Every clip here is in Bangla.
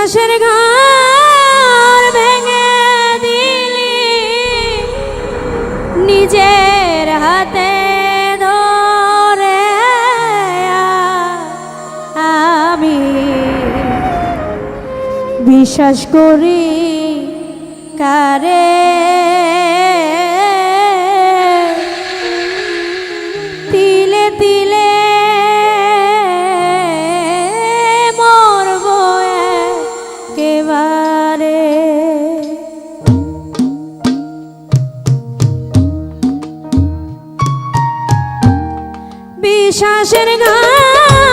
বিশ্বাসের ঘর ভেঙে দিলি। নিজের হাতে ধরে আমি বিশ্বাস করি কারে বিশ্বাসের গান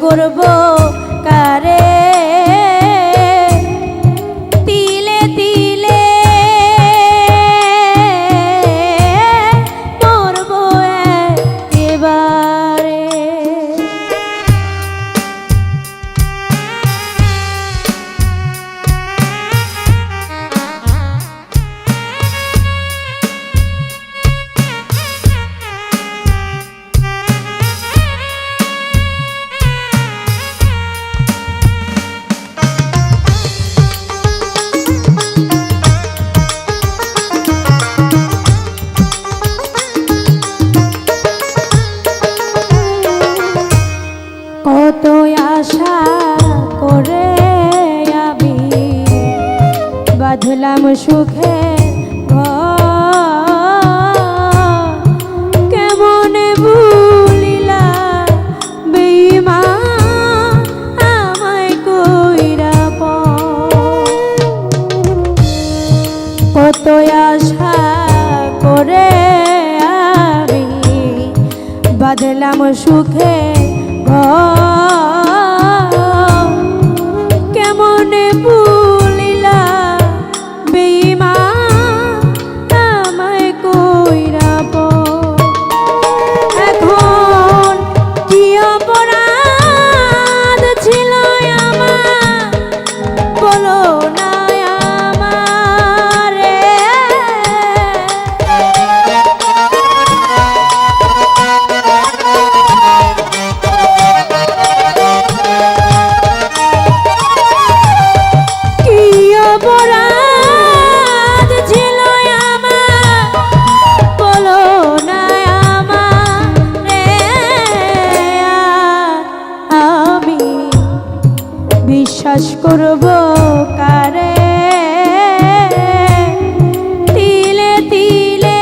করব? সুখে করব কারে? তিলে তিলে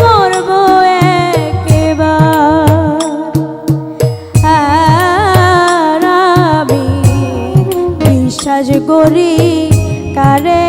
মরব একেবার। আর আমি বিশ্বাস করি কারে?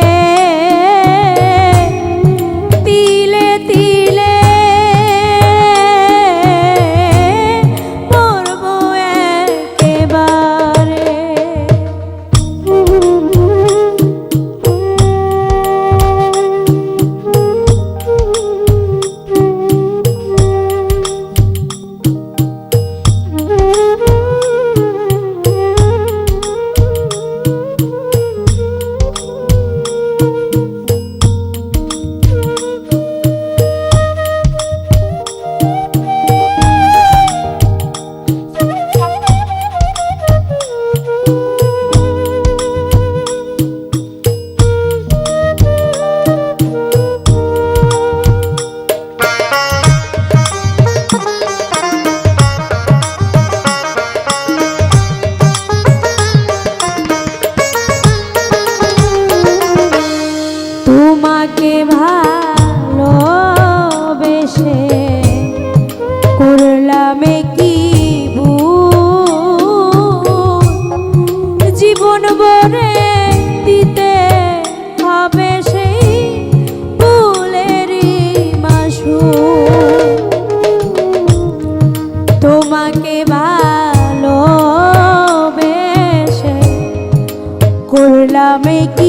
make you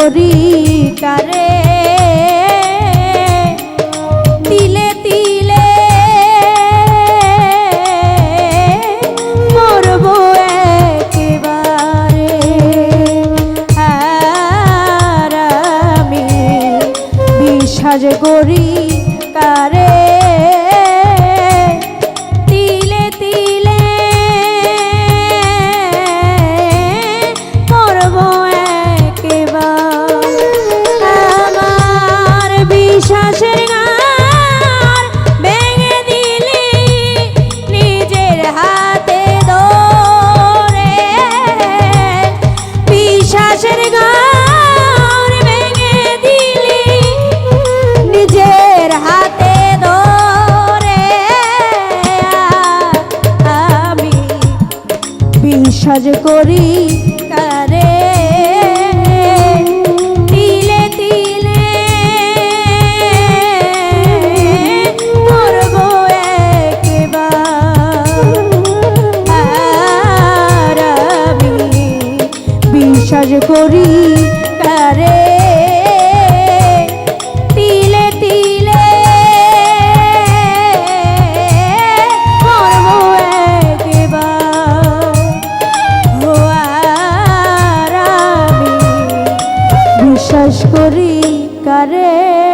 করি সাজ করি কারে তিলে তিলে মরব একবার। আমি বিশ্বাস করি করি কারে